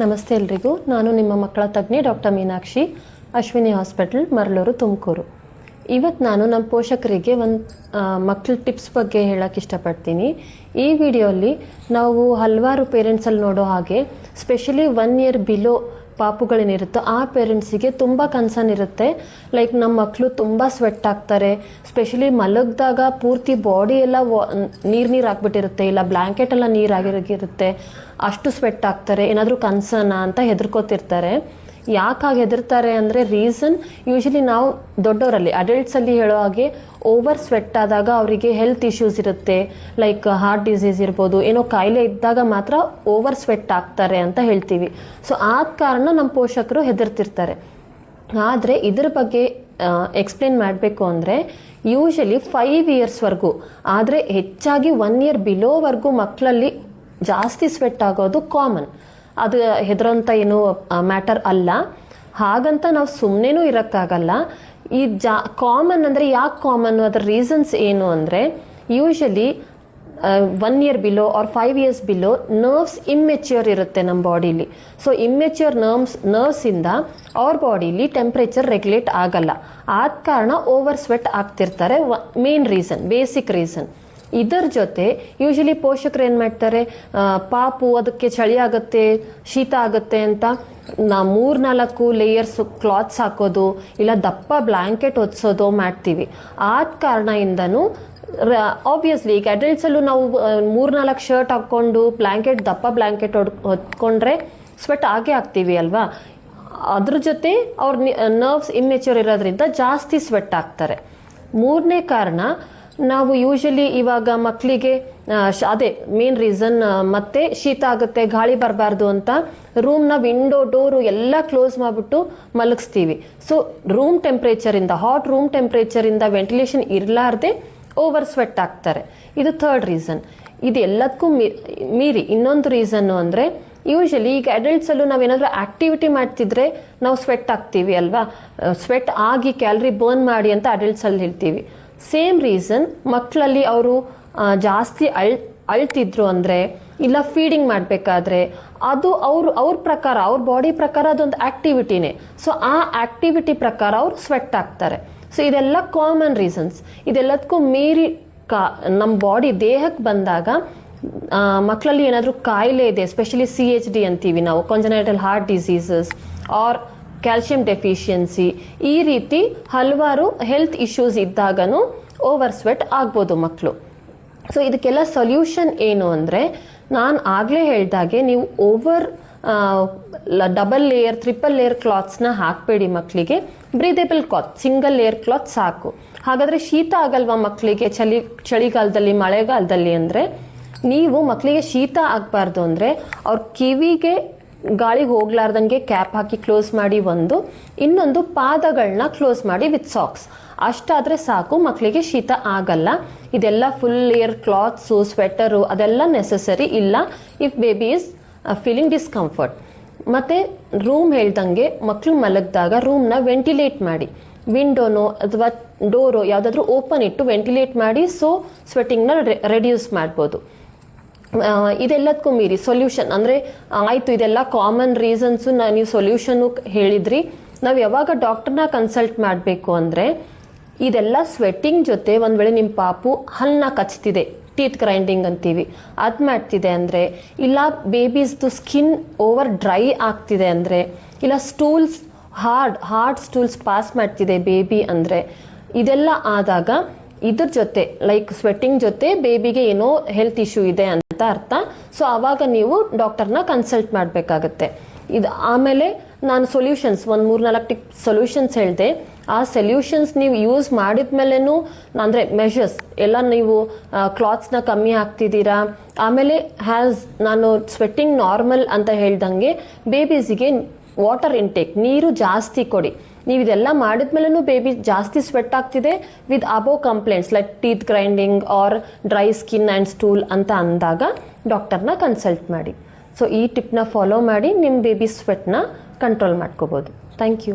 ನಮಸ್ತೆ ಎಲ್ರಿಗೂ. ನಾನು ನಿಮ್ಮ ಮಕ್ಕಳ ತಜ್ಞೆ ಡಾಕ್ಟರ್ ಮೀನಾಕ್ಷಿ, ಅಶ್ವಿನಿ ಹಾಸ್ಪಿಟಲ್ ಮರಳೂರು ತುಮಕೂರು. ಇವತ್ತು ನಾನು ನಮ್ಮ ಪೋಷಕರಿಗೆ ಒಂದು ಮಕ್ಕಳ ಟಿಪ್ಸ್ ಬಗ್ಗೆ ಹೇಳೋಕ್ಕೆ ಇಷ್ಟಪಡ್ತೀನಿ. ಈ ವಿಡಿಯೋಲಿ ನಾವು ಹಲವಾರು ಪೇರೆಂಟ್ಸಲ್ಲಿ ನೋಡೋ ಹಾಗೆ ಸ್ಪೆಷಲಿ ಒನ್ ಇಯರ್ ಬಿಲೋ ಪಾಪುಗಳೇನಿರುತ್ತೋ ಆ ಪೇರೆಂಟ್ಸಿಗೆ ತುಂಬ ಕನ್ಸರ್ನ್ ಇರುತ್ತೆ. ಲೈಕ್ ನಮ್ಮ ಮಕ್ಕಳು ತುಂಬ ಸ್ವೆಟ್ ಆಗ್ತಾರೆ. ಸ್ಪೆಷಲಿ ಮಲಗಿದಾಗ ಪೂರ್ತಿ ಬಾಡಿ ಎಲ್ಲ ನೀರು ನೀರು ಹಾಕ್ಬಿಟ್ಟಿರುತ್ತೆ ಇಲ್ಲ ಬ್ಲ್ಯಾಂಕೆಟ್ ಎಲ್ಲ ನೀರಾಗಿರುತ್ತೆ ಅಷ್ಟು ಸ್ವೆಟ್ ಆಗ್ತಾರೆ. ಏನಾದರೂ ಕನ್ಸರ್ನ ಅಂತ ಹೆದರ್ಕೋತಿರ್ತಾರೆ. ಯಾಕಾಗಿ ಹೆದರ್ತಾರೆ ಅಂದರೆ ರೀಸನ್ ಯೂಶಲಿ ನಾವು ದೊಡ್ಡವರಲ್ಲಿ ಅಡಲ್ಟ್ಸಲ್ಲಿ ಹೇಳೋ ಹಾಗೆ ಓವರ್ ಸ್ವೆಟ್ ಆದಾಗ ಅವರಿಗೆ ಹೆಲ್ತ್ ಇಶ್ಯೂಸ್ ಇರುತ್ತೆ ಲೈಕ್ ಹಾರ್ಟ್ ಡಿಸೀಸ್ ಇರ್ಬೋದು, ಏನೋ ಕಾಯಿಲೆ ಇದ್ದಾಗ ಮಾತ್ರ ಓವರ್ ಸ್ವೆಟ್ ಆಗ್ತಾರೆ ಅಂತ ಹೇಳ್ತೀವಿ. ಸೊ ಆದ ಕಾರಣ ನಮ್ಮ ಪೋಷಕರು ಹೆದರ್ತಿರ್ತಾರೆ. ಆದರೆ ಇದ್ರ ಬಗ್ಗೆ ಎಕ್ಸ್ಪ್ಲೇನ್ ಮಾಡಬೇಕು ಅಂದರೆ ಯೂಶಲಿ ಫೈವ್ ಇಯರ್ಸ್ವರೆಗೂ ಆದರೆ ಹೆಚ್ಚಾಗಿ ಒನ್ ಇಯರ್ ಬಿಲೋವರೆಗೂ ಮಕ್ಕಳಲ್ಲಿ ಜಾಸ್ತಿ ಸ್ವೆಟ್ ಆಗೋದು ಕಾಮನ್ ಅದು ಹೆದರೋಂಥ ಏನು ಮ್ಯಾಟರ್ ಅಲ್ಲ. ಹಾಗಂತ ನಾವು ಸುಮ್ಮನೆನೂ ಇರೋಕ್ಕಾಗಲ್ಲ. ಈ ಜಾ ಕಾಮನ್ ಅಂದರೆ ಯಾಕೆ ಕಾಮನ್ ಅದರ ರೀಸನ್ಸ್ ಏನು ಅಂದರೆ usually one year below or five years below nerves immature ಇರುತ್ತೆ ನಮ್ಮ ಬಾಡಿಲಿ ಸೊ ಇಮ್ಮೆಚ್ಯೂರ್ ನರ್ವ್ಸ್ ನರ್ವ್ಸಿಂದ ಅವ್ರ ಬಾಡಿಲಿ ಟೆಂಪ್ರೇಚರ್ ರೆಗ್ಯುಲೇಟ್ ಆಗಲ್ಲ. ಆದ ಕಾರಣ ಓವರ್ ಸ್ವೆಟ್ ಆಗ್ತಿರ್ತಾರೆ. ಮೇನ್ ರೀಸನ್ ಬೇಸಿಕ್ ರೀಸನ್ ಇದರ ಜೊತೆ ಯೂಶಲಿ ಪೋಷಕರು ಏನು ಮಾಡ್ತಾರೆ ಪಾಪು ಅದಕ್ಕೆ ಚಳಿ ಆಗುತ್ತೆ, ಶೀತ ಆಗುತ್ತೆ ಅಂತ ನಾ ಮೂರ್ನಾಲ್ಕು ಲೇಯರ್ಸ್ ಕ್ಲಾತ್ಸ್ ಹಾಕೋದು, ಇಲ್ಲ ದಪ್ಪ ಬ್ಲ್ಯಾಂಕೆಟ್ ಒದಿಸೋದು ಮಾಡ್ತೀವಿ. ಆದ ಕಾರಣದಿಂದನೂ ಆಬ್ವಿಯಸ್ಲಿ ಈಗ ಅಡಲ್ಟ್ಸಲ್ಲೂ ನಾವು ಮೂರ್ನಾಲ್ಕು ಶರ್ಟ್ ಹಾಕ್ಕೊಂಡು ಬ್ಲ್ಯಾಂಕೆಟ್ ದಪ್ಪ ಬ್ಲ್ಯಾಂಕೆಟ್ ಹೊಡ್ ಹೊತ್ಕೊಂಡ್ರೆ ಸ್ವೆಟ್ ಆಗೇ ಆಗ್ತೀವಿ ಅಲ್ವಾ? ಅದ್ರ ಜೊತೆ ಅವ್ರ ನರ್ವ್ಸ್ ಇಮ್ಮೆಚ್ಯೂರ್ ಇರೋದ್ರಿಂದ ಜಾಸ್ತಿ ಸ್ವೆಟ್ ಆಗ್ತಾರೆ ಮೂರನೇ ಕಾರಣ ನಾವು ಯೂಶಲಿ ಇವಾಗ ಮಕ್ಕಳಿಗೆ ಅದೇ ಮೇನ್ ರೀಸನ್ ಮತ್ತೆ ಶೀತ ಆಗುತ್ತೆ, ಗಾಳಿ ಬರಬಾರ್ದು ಅಂತ ರೂಮ್ನ ವಿಂಡೋ ಡೋರು ಎಲ್ಲ ಕ್ಲೋಸ್ ಮಾಡಿಬಿಟ್ಟು ಮಲಗಿಸ್ತೀವಿ. ಸೊ ರೂಮ್ ಟೆಂಪ್ರೇಚರಿಂದ ಹಾಟ್ ರೂಮ್ ಟೆಂಪ್ರೇಚರಿಂದ ವೆಂಟಿಲೇಷನ್ ಇರಲಾರ್ದೆ ಓವರ್ ಸ್ವೆಟ್ ಆಗ್ತಾರೆ. ಇದು ಥರ್ಡ್ ರೀಸನ್ ಇದು ಎಲ್ಲದಕ್ಕೂ ಮೀರಿ, ಇನ್ನೊಂದು ರೀಸನ್ನು ಅಂದರೆ ಯೂಶಲಿ ಈಗ ಅಡಲ್ಟ್ಸಲ್ಲೂ ನಾವೇನಾದರೂ ಆಕ್ಟಿವಿಟಿ ಮಾಡ್ತಿದ್ರೆ ನಾವು ಸ್ವೆಟ್ ಆಗ್ತೀವಿ ಅಲ್ವಾ? ಸ್ವೆಟ್ ಆಗಿ ಕ್ಯಾಲ್ರಿ ಬರ್ನ್ ಮಾಡಿ ಅಂತ ಅಡಲ್ಟ್ಸಲ್ಲಿ ಹೇಳ್ತೀವಿ. ಸೇಮ್ ರೀಸನ್ ಮಕ್ಕಳಲ್ಲಿ ಅವರು ಜಾಸ್ತಿ ಅಳ್, ಅಳ್ತಿದ್ರು ಅಂದರೆ, ಇಲ್ಲ ಫೀಡಿಂಗ್ ಮಾಡಬೇಕಾದ್ರೆ, ಅದು ಅವರು, ಅವ್ರ ಪ್ರಕಾರ, ಅವ್ರ ಬಾಡಿ ಪ್ರಕಾರ ಅದೊಂದು ಆ್ಯಕ್ಟಿವಿಟಿನೇ ಸೊ ಆ ಆಕ್ಟಿವಿಟಿ ಪ್ರಕಾರ ಅವ್ರು ಸ್ವೆಟ್ ಆಗ್ತಾರೆ ಸೊ ಇದೆಲ್ಲ ಕಾಮನ್ ರೀಸನ್ಸ್ ಇದೆಲ್ಲದಕ್ಕೂ ಮೀರಿ ಕಾ ನಮ್ಮ ಬಾಡಿ ದೇಹಕ್ಕೆ ಬಂದಾಗ ಮಕ್ಕಳಲ್ಲಿ ಏನಾದರೂ ಕಾಯಿಲೆ ಇದೆ ಎಸ್ಪೆಷಲಿ ಸಿ ಎಚ್ ಡಿ ಅಂತೀವಿ ನಾವು congenital heart diseases or calcium deficiency ಈ ರೀತಿ ಹಲವಾರು ಹೆಲ್ತ್ ಇಶ್ಯೂಸ್ ಇದ್ದಾಗನೂ ಓವರ್ ಸ್ವೆಟ್ ಆಗ್ಬೋದು ಮಕ್ಕಳು ಸೊ ಇದಕ್ಕೆಲ್ಲ ಸೊಲ್ಯೂಷನ್ ಏನು ಅಂದರೆ, ನಾನು ಆಗಲೇ ಹೇಳಿದಾಗೆ ನೀವು over double layer triple layer ಕ್ಲಾತ್ಸ್ನ ಹಾಕಬೇಡಿ ಮಕ್ಕಳಿಗೆ breathable cloth single layer cloth ಸಾಕು. ಹಾಗಾದರೆ ಶೀತ ಆಗಲ್ವಾ ಮಕ್ಕಳಿಗೆ ಚಳಿ, ಚಳಿಗಾಲದಲ್ಲಿ, ಮಳೆಗಾಲದಲ್ಲಿ ಅಂದರೆ? ನೀವು ಮಕ್ಕಳಿಗೆ ಶೀತ ಆಗಬಾರ್ದು ಅಂದರೆ, ಅವ್ರ ಕಿವಿಗೆ ಗಾಳಿಗೆ ಹೋಗ್ಲಾರ್ದಂಗೆ ಕ್ಯಾಪ್ ಹಾಕಿ ಕ್ಲೋಸ್ ಮಾಡಿ ಒಂದು, ಇನ್ನೊಂದು ಪಾದಗಳನ್ನ ಕ್ಲೋಸ್ ಮಾಡಿ ವಿತ್ ಸಾಕ್ಸ್. ಅಷ್ಟಾದರೆ ಸಾಕು ಮಕ್ಕಳಿಗೆ ಶೀತ ಆಗಲ್ಲ. ಇದೆಲ್ಲ ಫುಲ್ ಲೇಯರ್ ಕ್ಲಾತ್ಸು, ಸ್ವೆಟರು, ಅದೆಲ್ಲ ನೆಸೆಸರಿ ಇಲ್ಲ. If baby is feeling discomfort ಮತ್ತು ರೂಮ್ ಹೇಳ್ದಂಗೆ ಮಕ್ಕಳು ಮಲಗಿದಾಗ ರೂಮ್ನ ವೆಂಟಿಲೇಟ್ ಮಾಡಿ. ವಿಂಡೋನೋ ಅಥವಾ ಡೋರೋ ಯಾವುದಾದ್ರೂ ಓಪನ್ ಇಟ್ಟು ವೆಂಟಿಲೇಟ್ ಮಾಡಿ, ಸೊ ಸ್ವೆಟಿಂಗ್ನ ರೆಡ್ಯೂಸ್ ಮಾಡ್ಬೋದು. ಇದೆಲ್ಲದಕ್ಕೂ ಮೀರಿ ಸೊಲ್ಯೂಷನ್ ಅಂದರೆ ಆಯಿತು, ಇದೆಲ್ಲ ಕಾಮನ್ ರೀಸನ್ಸು ನೀವು ಸೊಲ್ಯೂಷನು ಹೇಳಿದ್ರಿ. ನಾವು ಯಾವಾಗ ಡಾಕ್ಟರ್ನ ಕನ್ಸಲ್ಟ್ ಮಾಡಬೇಕು ಅಂದರೆ, ಇದೆಲ್ಲ ಸ್ವೆಟ್ಟಿಂಗ್ ಜೊತೆ ಒಂದು ವೇಳೆ ನಿಮ್ಮ ಪಾಪು ಹಲ್ಲನ್ನ ಕಚ್ತಿದೆ ಟೀತ್ ಗ್ರೈಂಡಿಂಗ್ ಅಂತೀವಿ. ಅದು ಮಾಡ್ತಿದೆ ಅಂದರೆ, ಇಲ್ಲ ಬೇಬೀಸ್ದು ಸ್ಕಿನ್ ಓವರ್ ಡ್ರೈ ಆಗ್ತಿದೆ ಅಂದರೆ, ಇಲ್ಲ stools hard hard stools pass ಮಾಡ್ತಿದೆ ಬೇಬಿ ಅಂದರೆ, ಇದೆಲ್ಲ ಆದಾಗ ಇದ್ರ ಜೊತೆ ಲೈಕ್ ಸ್ವೆಟ್ಟಿಂಗ್ ಜೊತೆ ಬೇಬಿಗೆ ಏನೋ ಹೆಲ್ತ್ ಇಶ್ಯೂ ಇದೆ ಅಂತ ಅರ್ಥ. ಸೊ ಆವಾಗ ನೀವು ಡಾಕ್ಟರ್ನ ಕನ್ಸಲ್ಟ್ ಮಾಡಬೇಕಾಗತ್ತೆ. ಇದು ಆಮೇಲೆ ನಾನು ಸೊಲ್ಯೂಷನ್ಸ್, ಒಂದು ಮೂರು ನಾಲ್ಕು ಟಿಪ್ ಸೊಲ್ಯೂಷನ್ಸ್ ಹೇಳಿದೆ. ಆ ಸೊಲ್ಯೂಷನ್ಸ್ ನೀವು ಯೂಸ್ ಮಾಡಿದ ಮೇಲೇನು ಅಂದರೆ ಮೆಷರ್ಸ್, ಎಲ್ಲ ನೀವು ಕ್ಲಾತ್ಸ್ನ ಕಮ್ಮಿ ಹಾಕ್ತಿದ್ದೀರಾ. ಆಮೇಲೆ ಹ್ಯಾಸ್ ನಾನು ಸ್ವೆಟ್ಟಿಂಗ್ ನಾರ್ಮಲ್ ಅಂತ ಹೇಳ್ದಂಗೆ ಬೇಬೀಸಿಗೆ ವಾಟರ್ ಇಂಟೇಕ್ ನೀರು ಜಾಸ್ತಿ ಕೊಡಿ. ನೀವು ಇದೆಲ್ಲ ಮಾಡಿದ್ಮೇಲೂ ಬೇಬಿ ಜಾಸ್ತಿ ಸ್ವೆಟ್ ಆಗ್ತಿದೆ with above complaints like teeth grinding or dry skin and stool ಅಂತ ಅಂದಾಗ ಡಾಕ್ಟರ್ನ ಕನ್ಸಲ್ಟ್ ಮಾಡಿ. ಸೊ ಈ ಟಿಪ್ನ ಫಾಲೋ ಮಾಡಿ ನಿಮ್ಮ ಬೇಬಿ ಸ್ವೆಟ್ನ ಕಂಟ್ರೋಲ್ ಮಾಡ್ಕೋಬೋದು. Thank you